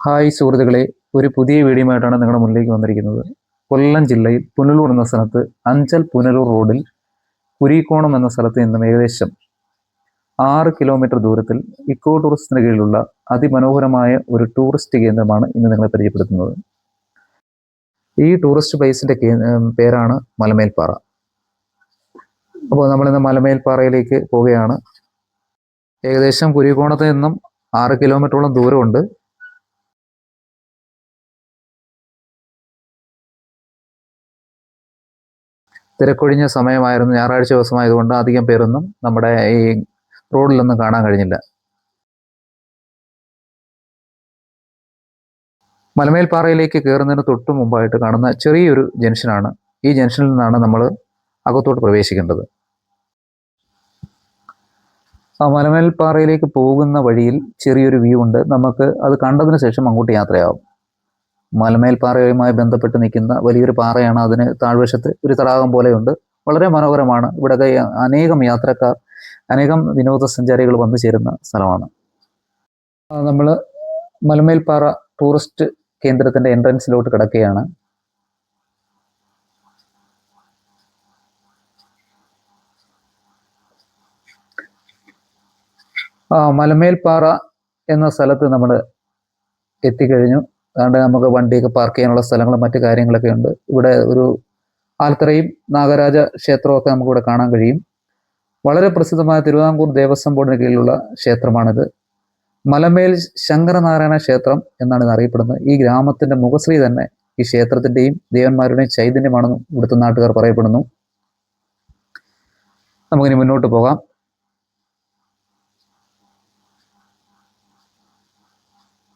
Hi സുഹൃത്തുക്കളെ ഒരു പുതിയ വീഡിയോയുമായിട്ടാണ് നിങ്ങളുടെ മുന്നിലേക്ക് വന്നിരിക്കുന്നത്. കൊല്ലം ജില്ലയിൽ പുനലൂർ എന്ന സ്ഥലത്ത് അഞ്ചൽ പുനലൂർ റോഡിൽ കുരീക്കോണം എന്ന സ്ഥലത്ത് നിന്നും ഏകദേശം ആറ് കിലോമീറ്റർ ദൂരത്തിൽ ഇക്കോ ടൂറിസത്തിന് കീഴിലുള്ള അതിമനോഹരമായ ഒരു ടൂറിസ്റ്റ് കേന്ദ്രമാണ് ഇന്ന് നിങ്ങളെ പരിചയപ്പെടുത്തുന്നത്. ഈ ടൂറിസ്റ്റ് ഏം, പേരാണ് മലമേൽപ്പാറ. അപ്പോൾ നമ്മളിന്ന് മലമേൽപ്പാറയിലേക്ക് പോവുകയാണ്. ഏകദേശം കുരീക്കോണത്ത് നിന്നും ആറ് കിലോമീറ്ററോളം ദൂരമുണ്ട്. തിരക്കൊഴിഞ്ഞ സമയമായിരുന്നു ഞായറാഴ്ച ദിവസമായതുകൊണ്ട് അധികം പേരൊന്നും നമ്മുടെ ഈ റോഡിലൊന്നും കാണാൻ കഴിഞ്ഞില്ല. മലമേൽപ്പാറയിലേക്ക് കയറുന്നതിന് തൊട്ട് മുമ്പായിട്ട് കാണുന്ന ചെറിയൊരു ജംഗ്ഷനാണ്. ഈ ജംഗ്ഷനിൽ നിന്നാണ് നമ്മൾ അകത്തോട്ട് പ്രവേശിക്കേണ്ടത്. ആ മലമേൽപ്പാറയിലേക്ക് പോകുന്ന വഴിയിൽ ചെറിയൊരു വ്യൂ ഉണ്ട്. നമുക്ക് അത് കണ്ടതിന് ശേഷം അങ്ങോട്ട് യാത്രയാവും. മലമേൽപ്പാറയുമായി ബന്ധപ്പെട്ട് നിൽക്കുന്ന വലിയൊരു പാറയാണ് അതിന് താഴ്വശത്ത് ഒരു തടാകം പോലെയുണ്ട്. വളരെ മനോഹരമാണ്. ഇവിടെ അനേകം യാത്രക്കാർ അനേകം വിനോദസഞ്ചാരികൾ വന്നു ചേരുന്ന സ്ഥലമാണ്. നമ്മൾ മലമേൽപ്പാറ ടൂറിസ്റ്റ് കേന്ദ്രത്തിന്റെ എൻട്രൻസിലോട്ട് കിടക്കുകയാണ്. മലമേൽപ്പാറ എന്ന സ്ഥലത്ത് നമ്മൾ എത്തിക്കഴിഞ്ഞു. അതുകൊണ്ട് നമുക്ക് വണ്ടിയൊക്കെ പാർക്ക് ചെയ്യാനുള്ള സ്ഥലങ്ങളും മറ്റു കാര്യങ്ങളൊക്കെ ഉണ്ട്. ഇവിടെ ഒരു ആൽത്തറയും നാഗരാജ ക്ഷേത്രമൊക്കെ നമുക്കിവിടെ കാണാൻ കഴിയും. വളരെ പ്രസിദ്ധമായ തിരുവിതാംകൂർ ദേവസ്വം ബോർഡിന് കീഴിലുള്ള ക്ഷേത്രമാണിത്. മലമേൽ ശങ്കരനാരായണ ക്ഷേത്രം എന്നാണ് ഇത് അറിയപ്പെടുന്നത്. ഈ ഗ്രാമത്തിന്റെ മുഖശ്രീ തന്നെ ഈ ക്ഷേത്രത്തിന്റെയും ദേവന്മാരുടെയും ചൈതന്യമാണെന്നും ഇവിടുത്തെ നാട്ടുകാർ പറയപ്പെടുന്നു. നമുക്കിനി മുന്നോട്ട് പോകാം.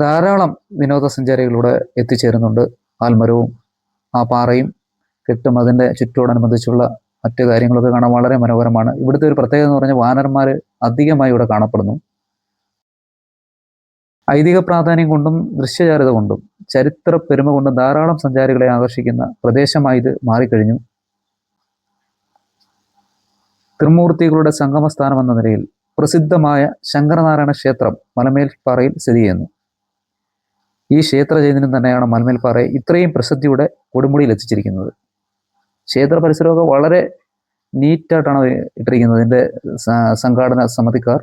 ധാരാളം വിനോദസഞ്ചാരികളിവിടെ എത്തിച്ചേരുന്നുണ്ട് ആൽമരവും ആ പാറയും. കെട്ടും അതിന്റെ ചുറ്റോടനുബന്ധിച്ചുള്ള മറ്റു കാര്യങ്ങളൊക്കെ കാണാൻ വളരെ മനോഹരമാണ്. ഇവിടുത്തെ ഒരു പ്രത്യേകത എന്ന് പറഞ്ഞാൽ വാനർമാർ അധികമായി ഇവിടെ കാണപ്പെടുന്നു. ഐതിഹ്യ പ്രാധാന്യം കൊണ്ടും ദൃശ്യചാരിത കൊണ്ടും ചരിത്ര പെരുമ കൊണ്ടും ധാരാളം സഞ്ചാരികളെ ആകർഷിക്കുന്ന പ്രദേശമായി ഇത് മാറിക്കഴിഞ്ഞു. ത്രിമൂർത്തികളുടെ സംഗമസ്ഥാനം എന്ന നിലയിൽ പ്രസിദ്ധമായ ശങ്കരനാരായണ ക്ഷേത്രം മലമേൽപ്പാറയിൽ സ്ഥിതി ചെയ്യുന്നു. ഈ ക്ഷേത്ര ചൈതന്യം തന്നെയാണ് മലമേൽപ്പാറയെ ഇത്രയും പ്രസിദ്ധിയുടെ കൊടുമുടിയിൽ എത്തിച്ചിരിക്കുന്നത്. ക്ഷേത്ര പരിസരമൊക്കെ വളരെ നീറ്റായിട്ടാണ് ഇട്ടിരിക്കുന്നത്. ഇതിന്റെ സംഘാടന സമിതിക്കാർ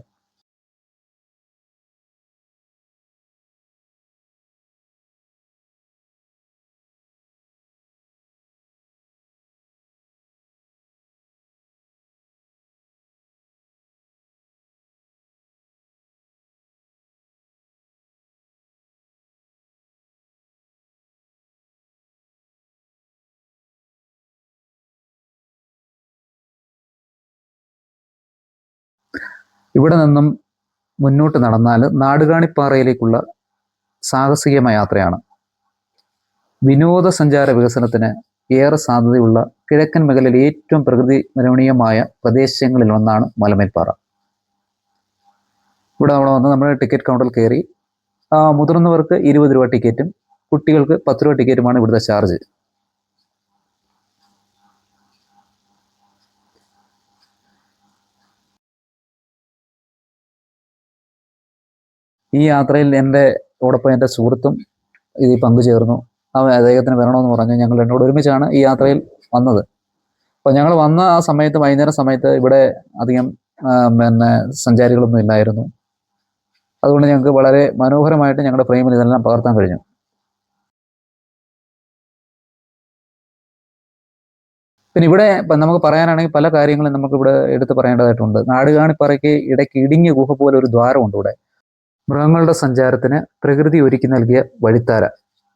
ഇവിടെ നിന്നും മുന്നോട്ട് നടന്നാൽ നാടുകാണിപ്പാറയിലേക്കുള്ള സാഹസികമായ യാത്രയാണ്. വിനോദസഞ്ചാര വികസനത്തിന് ഏറെ സാധ്യതയുള്ള കിഴക്കൻ മേഖലയിലെ ഏറ്റവും പ്രകൃതി രമണീയമായ പ്രദേശങ്ങളിൽ ഒന്നാണ് മലമേൽപ്പാറ. ഇവിടെ നമ്മൾ വന്ന് നമ്മൾ ടിക്കറ്റ് കൗണ്ടറിൽ കയറി മുതിർന്നവർക്ക് ഇരുപത് രൂപ ടിക്കറ്റും കുട്ടികൾക്ക് പത്ത് രൂപ ടിക്കറ്റുമാണ് ഇവിടുത്തെ ചാർജ്. ഈ യാത്രയിൽ എന്റെ ഓടൊപ്പം എന്റെ സുഹൃത്തും ഇതിൽ പങ്കുചേർന്നു. അവൻ അദ്ദേഹത്തിന് വരണമെന്ന് പറഞ്ഞു. ഞങ്ങൾ എന്നോട് ഒരുമിച്ചാണ് ഈ യാത്രയിൽ വന്നത്. അപ്പോൾ ഞങ്ങൾ വന്ന ആ സമയത്ത് വൈകുന്നേരം സമയത്ത് ഇവിടെ അധികം പിന്നെ സഞ്ചാരികളൊന്നും ഇല്ലായിരുന്നു. അതുകൊണ്ട് ഞങ്ങൾക്ക് വളരെ മനോഹരമായിട്ട് ഞങ്ങളുടെ ഫ്രെയിമിൽ ഇതെല്ലാം പകർത്താൻ കഴിഞ്ഞു. പിന്നെ ഇവിടെ നമുക്ക് പറയാനാണെങ്കിൽ പല കാര്യങ്ങളും നമുക്ക് ഇവിടെ എടുത്ത് പറയേണ്ടതായിട്ടുണ്ട്. നാടുകാണിപ്പറയ്ക്ക് ഇടയ്ക്ക് ഇടുങ്ങിയ ഗുഹ പോലെ ഒരു ദ്വാരമുണ്ട് ഇവിടെ. മൃഗങ്ങളുടെ സഞ്ചാരത്തിന് പ്രകൃതി ഒരുക്കി നൽകിയ വഴിത്താര.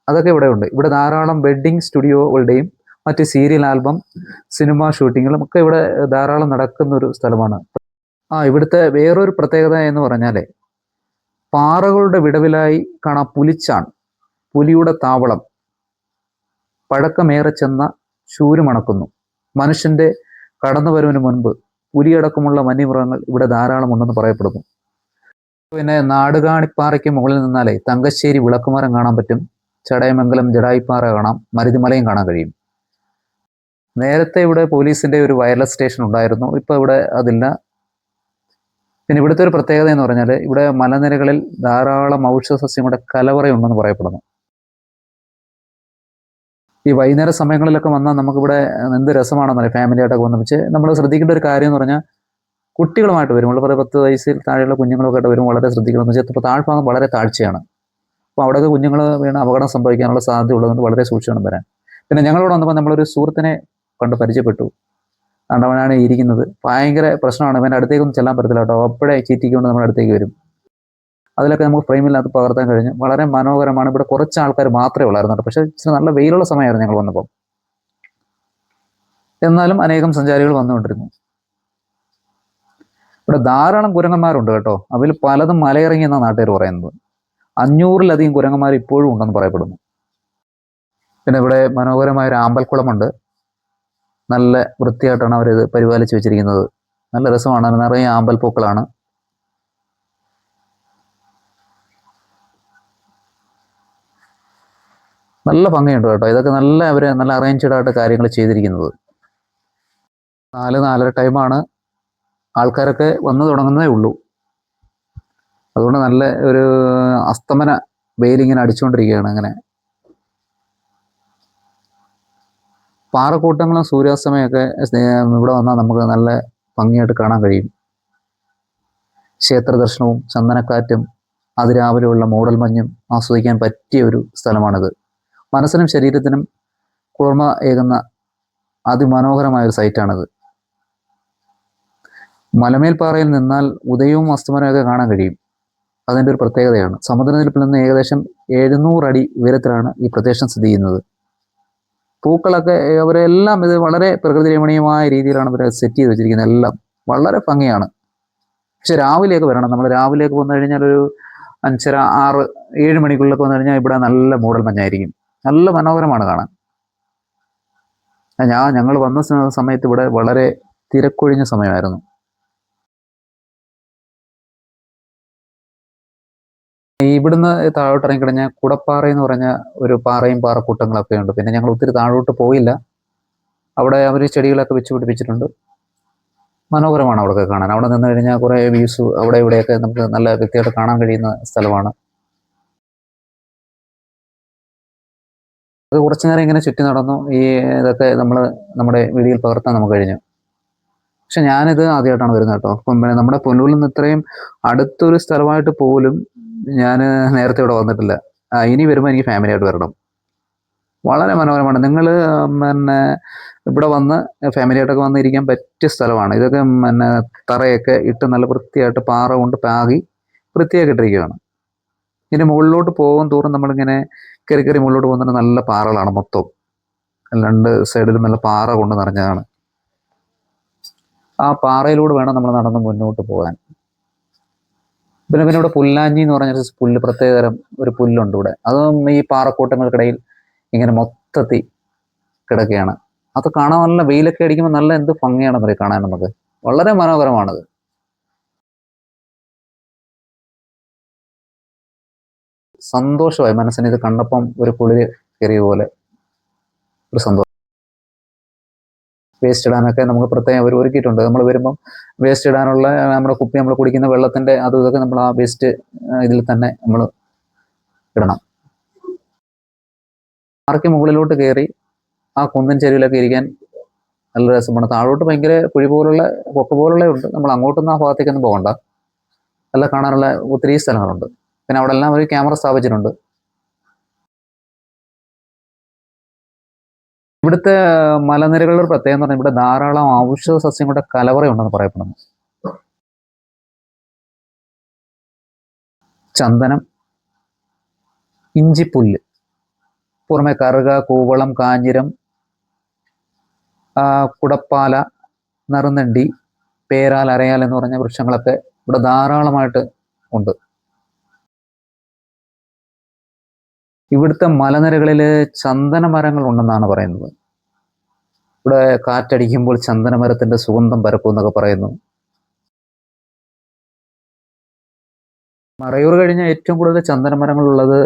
അതൊക്കെ ഇവിടെ ഉണ്ട്. ഇവിടെ ധാരാളം വെഡ്ഡിംഗ് സ്റ്റുഡിയോകളുടെയും മറ്റ് സീരിയൽ ആൽബം സിനിമ ഷൂട്ടിങ്ങുകളും ഒക്കെ ഇവിടെ ധാരാളം നടക്കുന്ന ഒരു സ്ഥലമാണ്. ആ ഇവിടുത്തെ വേറൊരു പ്രത്യേകത എന്ന് പറഞ്ഞാലേ പാറകളുടെ വിടവിലായി കാണാം പുലിച്ചാൺ പുലിയുടെ താവളം. പഴക്കമേറെ ചെന്ന ശൂരുമണക്കുന്നു മനുഷ്യന്റെ കടന്നുവരവിന് മുൻപ് പുലിയടക്കമുള്ള വന്യമൃഗങ്ങൾ ഇവിടെ ധാരാളം ഉണ്ടെന്ന് പറയപ്പെടുന്നു. പിന്നെ നാടുകാണിപ്പാറയ്ക്ക് മുകളിൽ നിന്നാലേ തങ്കശ്ശേരി വിളക്കുമരം കാണാൻ പറ്റും. ചടയമംഗലം ജടായിപ്പാറ കാണാം. മരുതിമലയും കാണാൻ കഴിയും. നേരത്തെ ഇവിടെ പോലീസിന്റെ ഒരു വയർലെസ് സ്റ്റേഷൻ ഉണ്ടായിരുന്നു. ഇപ്പൊ ഇവിടെ അതില്ല. പിന്നെ ഇവിടുത്തെ ഒരു പ്രത്യേകത എന്ന് പറഞ്ഞാൽ ഇവിടെ മലനിരകളിൽ ധാരാളം ഔഷധ സസ്യങ്ങളുടെ കലവറയുണ്ടെന്ന് പറയപ്പെടുന്നു. ഈ വൈകുന്നേര സമയങ്ങളിലൊക്കെ വന്നാൽ നമുക്കിവിടെ എന്ത് രസമാണെന്നറിയാം? ഫാമിലിയായിട്ടൊക്കെ ഒന്നിച്ച് നമ്മൾ ശ്രദ്ധിക്കേണ്ട ഒരു കാര്യം എന്ന് പറഞ്ഞാൽ കുട്ടികളുമായിട്ട് വരും. വളരെ പത്ത് വയസ്സിൽ താഴെയുള്ള കുഞ്ഞുങ്ങളൊക്കെ ആയിട്ട് വരും വളരെ ശ്രദ്ധിക്കണം എന്ന് വെച്ചാൽ താഴ്ഭാഗം വളരെ താഴ്ചയാണ്. അപ്പോൾ അവിടെയൊക്കെ കുഞ്ഞുങ്ങൾ വീണ് അപകടം സംഭവിക്കാനുള്ള സാധ്യത ഉള്ളതുകൊണ്ട് വളരെ സൂക്ഷിക്കണം വരാൻ. പിന്നെ ഞങ്ങളോട് വന്നപ്പോൾ നമ്മളൊരു സുഹൃത്തിനെ കണ്ട് പരിചയപ്പെട്ടു. അണ്ടവനാണ് ഇരിക്കുന്നത്. ഭയങ്കര പ്രശ്നമാണ്. ഇവന്റെ അടുത്തേക്കൊന്നും ചെല്ലാൻ പറ്റത്തില്ല കേട്ടോ. അപ്പോഴേ ചീറ്റിക്കൊണ്ട് നമ്മുടെ അടുത്തേക്ക് വരും. അതിലൊക്കെ നമുക്ക് ഫ്രെയിമില്ലാത്ത പകർത്താൻ കഴിഞ്ഞു. വളരെ മനോഹരമാണ്. ഇവിടെ കുറച്ച് ആൾക്കാർ മാത്രമേ ഉള്ളായിരുന്നു പക്ഷേ ഇച്ചിരി നല്ല വെയിലുള്ള സമയമായിരുന്നു ഞങ്ങൾ വന്നപ്പോൾ എന്നാലും അനേകം സഞ്ചാരികൾ വന്നുകൊണ്ടിരുന്നു. ഇവിടെ ധാരാളം കുരങ്ങന്മാരുണ്ട് കേട്ടോ. അതിൽ പലതും മലയിറങ്ങി എന്നാണ് നാട്ടുകാർ പറയുന്നത്. അഞ്ഞൂറിലധികം കുരങ്ങന്മാർ ഇപ്പോഴും ഉണ്ടെന്ന് പറയപ്പെടുന്നു. പിന്നെ ഇവിടെ മനോഹരമായ ഒരു ആമ്പൽക്കുളമുണ്ട്. നല്ല വൃത്തിയായിട്ടാണ് അവരിത് പരിപാലിച്ച് വെച്ചിരിക്കുന്നത്. നല്ല രസമാണ്. നിറയെ ആമ്പൽ പൂക്കളാണ് നല്ല ഭംഗിയുണ്ട് കേട്ടോ. ഇതൊക്കെ നല്ല അവർ നല്ല അറേഞ്ച്ഡ് ആയിട്ട് കാര്യങ്ങൾ ചെയ്തിരിക്കുന്നത്. നാല് നാലര ടൈമാണ് ആൾക്കാരൊക്കെ വന്നു തുടങ്ങുന്നതേ ഉള്ളൂ. അതുകൊണ്ട് നല്ല ഒരു അസ്തമന വെയിലിങ്ങനെ അടിച്ചുകൊണ്ടിരിക്കുകയാണ് അങ്ങനെ. പാറക്കൂട്ടങ്ങളും സൂര്യാസ്തമയമൊക്കെ ഇവിടെ വന്നാൽ നമുക്ക് നല്ല ഭംഗിയായിട്ട് കാണാൻ കഴിയും. ക്ഷേത്ര ദർശനവും ചന്ദനക്കാറ്റും അതിരാവിലെയുള്ള മൂടൽമഞ്ഞും ആസ്വദിക്കാൻ പറ്റിയ ഒരു സ്ഥലമാണിത്. മനസ്സിനും ശരീരത്തിനും കുളിർമ ഏകുന്ന അതിമനോഹരമായ ഒരു സൈറ്റാണിത്. മലമേൽപ്പാറയിൽ നിന്നാൽ ഉദയവും അസ്തമനമൊക്കെ കാണാൻ കഴിയും. അതിന്റെ ഒരു പ്രത്യേകതയാണ്. സമുദ്രനിരപ്പിൽ നിന്ന് ഏകദേശം എഴുന്നൂറ് അടി ഉയരത്തിലാണ് ഈ പ്രദേശം സ്ഥിതി ചെയ്യുന്നത്. പൂക്കളൊക്കെ അവരെല്ലാം ഇത് വളരെ പ്രകൃതി രമണീയമായ രീതിയിലാണ് അവരെ സെറ്റ് ചെയ്ത് വെച്ചിരിക്കുന്നത്. എല്ലാം വളരെ ഭംഗിയാണ്. പക്ഷെ രാവിലെയൊക്കെ വരണം. നമ്മൾ രാവിലെയൊക്കെ വന്നു കഴിഞ്ഞാൽ ഒരു അഞ്ചര ആറ് ഏഴ് മണിക്കുള്ളിലൊക്കെ വന്നു കഴിഞ്ഞാൽ ഇവിടെ നല്ല മൂടൽ മഞ്ഞായിരിക്കും. നല്ല മനോഹരമാണ് കാണാൻ. ഞാൻ ഞങ്ങൾ വന്ന സമയത്ത് ഇവിടെ വളരെ തിരക്കൊഴിഞ്ഞ സമയമായിരുന്നു. ഇവിടുന്ന് താഴോട്ട് ഇറങ്ങിക്കഴിഞ്ഞാൽ കുടപ്പാറ എന്ന് പറഞ്ഞ ഒരു പാറയും പാറക്കൂട്ടങ്ങളൊക്കെ ഉണ്ട്. പിന്നെ ഞങ്ങൾ ഒത്തിരി താഴോട്ട് പോയില്ല. അവിടെ അവർ ചെടികളൊക്കെ വെച്ച് പിടിപ്പിച്ചിട്ടുണ്ട്. മനോഹരമാണ് അവിടെയൊക്കെ കാണാൻ. അവിടെ നിന്ന് കഴിഞ്ഞാൽ കുറേ വ്യൂസ് അവിടെ ഇവിടെയൊക്കെ നമുക്ക് നല്ല വ്യക്തിയായിട്ട് കാണാൻ കഴിയുന്ന സ്ഥലമാണ്. അത് കുറച്ചു നേരം ഇങ്ങനെ ചുറ്റി നടന്നു. ഈ ഇതൊക്കെ നമ്മൾ നമ്മുടെ വീഡിയോയിൽ പകർത്താൻ നമുക്ക് കഴിഞ്ഞു. പക്ഷെ ഞാനിത് ആദ്യമായിട്ടാണ് വരുന്നത് കേട്ടോ. അപ്പം നമ്മുടെ പൊന്നൂരിൽ നിന്ന് ഇത്രയും അടുത്തൊരു സ്ഥലമായിട്ട് പോലും ഞാൻ നേരത്തെ ഇവിടെ വന്നിട്ടില്ല. ഇനി വരുമ്പോൾ എനിക്ക് ഫാമിലി ആയിട്ട് വരണം. വളരെ മനോഹരമാണ്. നിങ്ങൾ പിന്നെ ഇവിടെ വന്ന് ഫാമിലി ആയിട്ടൊക്കെ വന്ന് ഇരിക്കാൻ പറ്റിയ സ്ഥലമാണ്. ഇതൊക്കെ പിന്നെ തറയൊക്കെ ഇട്ട് നല്ല വൃത്തിയായിട്ട് പാറ കൊണ്ട് പാകി വൃത്തിയാക്കി ഇട്ടിരിക്കുകയാണ്. ഇനി മുകളിലോട്ട് പോകും തോറും നമ്മളിങ്ങനെ കയറി കയറി മുകളിലോട്ട് പോകുന്ന നല്ല പാറകളാണ് മൊത്തം. രണ്ട് സൈഡിലും നല്ല പാറ കൊണ്ട് നിറഞ്ഞതാണ്. ആ പാറയിലൂടെ വേണം നമ്മൾ നടന്ന് മുന്നോട്ട് പോകാൻ. പിന്നെ പിന്നെ ഇവിടെ പുല്ലാഞ്ഞി എന്ന് പറഞ്ഞ പുല്ല് പ്രത്യേകതരം ഒരു പുല്ലുണ്ട് ഇവിടെ. അതും ഈ പാറക്കൂട്ടങ്ങൾക്കിടയിൽ ഇങ്ങനെ മൊത്തത്തിൽ കിടക്കുകയാണ്. അത് കാണാൻ നല്ല വെയിലൊക്കെ അടിക്കുമ്പോൾ നല്ല എന്ത് ഭംഗിയാണ് പറയും കാണാൻ നമുക്ക്. വളരെ മനോഹരമാണത്. സന്തോഷമായി മനസ്സിന് ഇത് കണ്ടപ്പം ഒരു കുളിര് കയറിയ പോലെ ഒരു സന്തോഷം. വേസ്റ്റ് ഇടാനൊക്കെ നമുക്ക് പ്രത്യേകം അവർ ഒരുക്കിയിട്ടുണ്ട്. നമ്മൾ വരുമ്പം വേസ്റ്റ് ഇടാനുള്ള നമ്മുടെ കുപ്പി നമ്മൾ കുടിക്കുന്ന വെള്ളത്തിന്റെ അത് ഇതൊക്കെ നമ്മൾ ആ വേസ്റ്റ് ഇതിൽ തന്നെ നമ്മൾ ഇടണം. ആർക്ക് മുകളിലോട്ട് കയറി ആ കുന്നിൻ ചെരുവിലൊക്കെ ഇരിക്കാൻ നല്ല രസമാണ്. താഴോട്ട് ഭയങ്കര കുഴി പോലുള്ള കൊക്ക പോലുള്ള ഉണ്ട്. നമ്മൾ അങ്ങോട്ടൊന്നും ആ ഭാഗത്തേക്കൊന്നും പോകണ്ട. നല്ല കാണാനുള്ള ഒത്തിരി സ്ഥലങ്ങളുണ്ട്. പിന്നെ അവിടെ എല്ലാം ഒരു ക്യാമറ സ്ഥാപിച്ചിട്ടുണ്ട്. ഇവിടുത്തെ മലനിരകളുടെ പ്രത്യേകത എന്ന് പറഞ്ഞാൽ ഇവിടെ ധാരാളം ഔഷധ സസ്യങ്ങളുടെ കലവറയുണ്ടെന്ന് പറയപ്പെടുന്നു. ചന്ദനം ഇഞ്ചിപ്പുല്ല് പുറമെ കറുക കൂവളം കാഞ്ഞിരം കുടപ്പാല നറുനണ്ടി പേരാൽ അരയാൽ എന്ന് പറഞ്ഞ വൃക്ഷങ്ങളൊക്കെ ഇവിടെ ധാരാളമായിട്ട് ഉണ്ട്. ഇവിടുത്തെ മലനിരകളിൽ ചന്ദന മരങ്ങൾ ഉണ്ടെന്നാണ് പറയുന്നത്. ഇവിടെ കാറ്റടിക്കുമ്പോൾ ചന്ദനമരത്തിന്റെ സുഗന്ധം പരക്കും എന്നൊക്കെ പറയുന്നു. മറയൂർ കഴിഞ്ഞ ഏറ്റവും കൂടുതൽ ചന്ദന മരങ്ങളുള്ളത്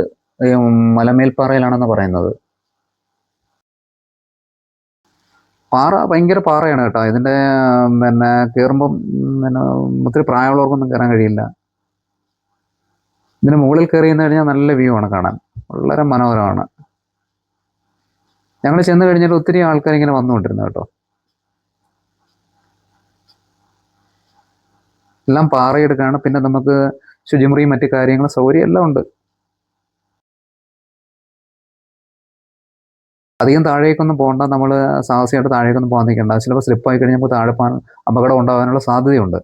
ഈ മലമേൽപ്പാറയിലാണെന്ന് പറയുന്നത്. പാറ ഭയങ്കര പാറയാണ് കേട്ടോ. ഇതിന്റെ പിന്നെ കയറുമ്പം പിന്നെ ഒത്തിരി പ്രായമുള്ളവർക്കൊന്നും കയറാൻ കഴിയില്ല. ഇതിന് മുകളിൽ കയറി കഴിഞ്ഞാൽ നല്ല വ്യൂ ആണ് കാണാൻ. വളരെ മനോഹരമാണ്. ഞങ്ങൾ ചെന്ന് കഴിഞ്ഞിട്ട് ഒത്തിരി ആൾക്കാർ ഇങ്ങനെ വന്നുകൊണ്ടിരുന്നു കേട്ടോ. എല്ലാം പാറയെടുക്കാണ്. പിന്നെ നമുക്ക് ശുചിമുറിയും മറ്റു കാര്യങ്ങളും സൗകര്യം എല്ലാം ഉണ്ട്. അധികം താഴേക്കൊന്നും പോകണ്ട. നമ്മൾ സാഹസികമായിട്ട് താഴേക്കൊന്നും പോകാൻ നിൽക്കേണ്ട. ചിലപ്പോൾ സ്ലിപ്പായി കഴിഞ്ഞാൽ നമുക്ക് താഴെ പോകാൻ അപകടം ഉണ്ടാകാനുള്ള സാധ്യതയുണ്ട്.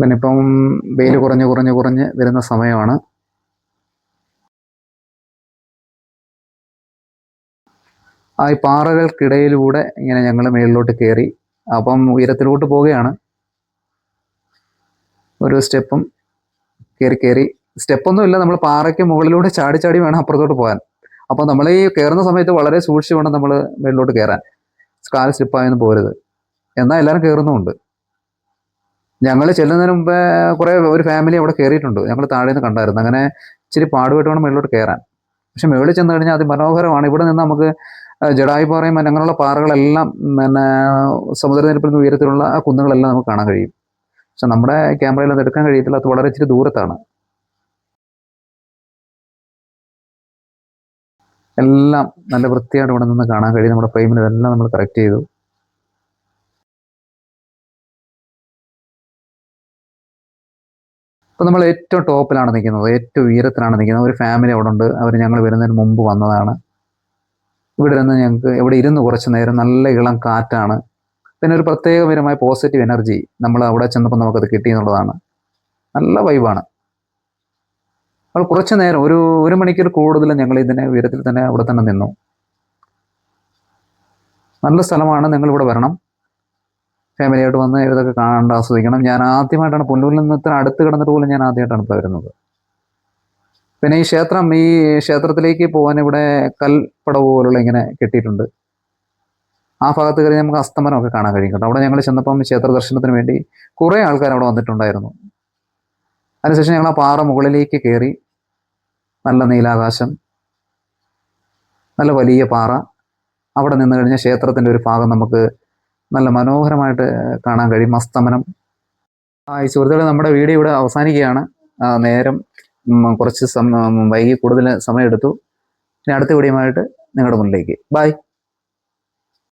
പിന്നെ ഇപ്പം വെയിൽ കുറഞ്ഞ് കുറഞ്ഞ് കുറഞ്ഞ് വരുന്ന സമയമാണ്. ആ ഈ പാറകൾക്കിടയിലൂടെ ഇങ്ങനെ ഞങ്ങൾ മേളിലോട്ട് കയറി അപ്പം ഉയരത്തിലോട്ട് പോവുകയാണ്. ഒരു സ്റ്റെപ്പും കയറി കയറി. സ്റ്റെപ്പൊന്നും ഇല്ല നമ്മൾ പാറയ്ക്ക് മുകളിലൂടെ ചാടി ചാടി വേണം അപ്പുറത്തോട്ട് പോകാൻ. അപ്പോൾ നമ്മൾ ഈ കയറുന്ന സമയത്ത് വളരെ സൂക്ഷിച്ച് വേണം നമ്മൾ മേളിലോട്ട് കയറാൻ. കാൽ സ്ലിപ്പായൊന്നും പോരുത്. എന്നാൽ എല്ലാവരും കയറുന്നുമുണ്ട്. ഞങ്ങൾ ചെല്ലുന്നതിന് മുമ്പേ കുറേ ഒരു ഫാമിലി അവിടെ കയറിയിട്ടുണ്ട് ഞങ്ങൾ താഴെ നിന്ന് കണ്ടായിരുന്നു. അങ്ങനെ ഇച്ചിരി പാടുപെട്ട് വേണം മുകളിലോട്ട് കയറാൻ പക്ഷെ മുകളിൽ ചെന്ന് കഴിഞ്ഞാൽ അത് മനോഹരമാണ് ഇവിടെ നിന്ന് നമുക്ക് ജഡായി പാറയും അങ്ങനെയുള്ള പാറകളെല്ലാം പിന്നെ സമുദ്രനിരപ്പിൽ നിന്ന് ഉയരത്തിലുള്ള ആ കുന്നുകളെല്ലാം നമുക്ക് കാണാൻ കഴിയും. പക്ഷെ നമ്മുടെ ക്യാമറയിൽ അത് എടുക്കാൻ കഴിയത്തില്ല. അത് വളരെ ഇച്ചിരി ദൂരത്താണ്. എല്ലാം നല്ല വൃത്തിയായിട്ട് ഇവിടെ നിന്ന് കാണാൻ കഴിയും. നമ്മുടെ ഫ്രെയിമിൽ ഇതെല്ലാം നമ്മൾ കറക്റ്റ് ചെയ്തു. അപ്പോൾ നമ്മൾ ഏറ്റവും ടോപ്പിലാണ് നിൽക്കുന്നത്. ഏറ്റവും ഉയരത്തിലാണ് നിൽക്കുന്നത്. ഒരു ഫാമിലി അവിടെ ഉണ്ട്. അവർ ഞങ്ങൾ വരുന്നതിന് മുമ്പ് വന്നതാണ്. ഇവിടെ നിന്ന് ഞങ്ങൾക്ക് ഇവിടെ ഇരുന്ന് കുറച്ച് നേരം നല്ല ഇളം കാറ്റാണ്. പിന്നെ ഒരു പ്രത്യേകപരമായ പോസിറ്റീവ് എനർജി നമ്മൾ അവിടെ ചെന്നപ്പോൾ നമുക്കത് കിട്ടി എന്നുള്ളതാണ്. നല്ല വൈബാണ് അപ്പോൾ കുറച്ച് നേരം ഒരു ഒരു മണിക്കൂർ കൂടുതൽ ഞങ്ങൾ ഇതിനെ ഉയരത്തിൽ തന്നെ അവിടെ തന്നെ നിന്നു. നല്ല സ്ഥലമാണ്. നിങ്ങൾ ഇവിടെ വരണം. ഫാമിലിയായിട്ട് വന്ന് ഇതൊക്കെ കാണാണ്ട് ആസ്വദിക്കണം. ഞാൻ ആദ്യമായിട്ടാണ് പൊന്നൂരിൽ നിന്ന് ഇത്ര അടുത്ത് കിടന്നിട്ട് പോലും ഞാൻ ആദ്യമായിട്ടാണ് ഇപ്പോൾ വരുന്നത്. പിന്നെ ഈ ക്ഷേത്രം ഈ ക്ഷേത്രത്തിലേക്ക് പോകാൻ ഇവിടെ കൽപ്പടവ് പോലുള്ള ഇങ്ങനെ കെട്ടിയിട്ടുണ്ട്. ആ ഭാഗത്ത് കയറി നമുക്ക് അസ്തമനമൊക്കെ കാണാൻ കഴിയും കേട്ടോ. അവിടെ ഞങ്ങൾ ചെന്നപ്പം ക്ഷേത്ര ദർശനത്തിന് വേണ്ടി കുറേ ആൾക്കാർ അവിടെ വന്നിട്ടുണ്ടായിരുന്നു. അതിനുശേഷം ഞങ്ങൾ ആ പാറ മുകളിലേക്ക് കയറി നല്ല നീലാകാശം നല്ല വലിയ പാറ അവിടെ നിന്ന് കഴിഞ്ഞാൽ ക്ഷേത്രത്തിന്റെ ഒരു ഭാഗം നമുക്ക് നല്ല മനോഹരമായിട്ട് കാണാൻ കഴിയും. അസ്തമനം ഈ സുഹൃത്തുക്കളെ നമ്മുടെ വീഡിയോ ഇവിടെ അവസാനിക്കുകയാണ്. നേരം കുറച്ച് സം വൈകി കൂടുതൽ സമയമെടുത്തു. ഇനി അടുത്ത വീഡിയോയുമായിട്ട് നിങ്ങളുടെ മുന്നിലേക്ക്. ബൈ.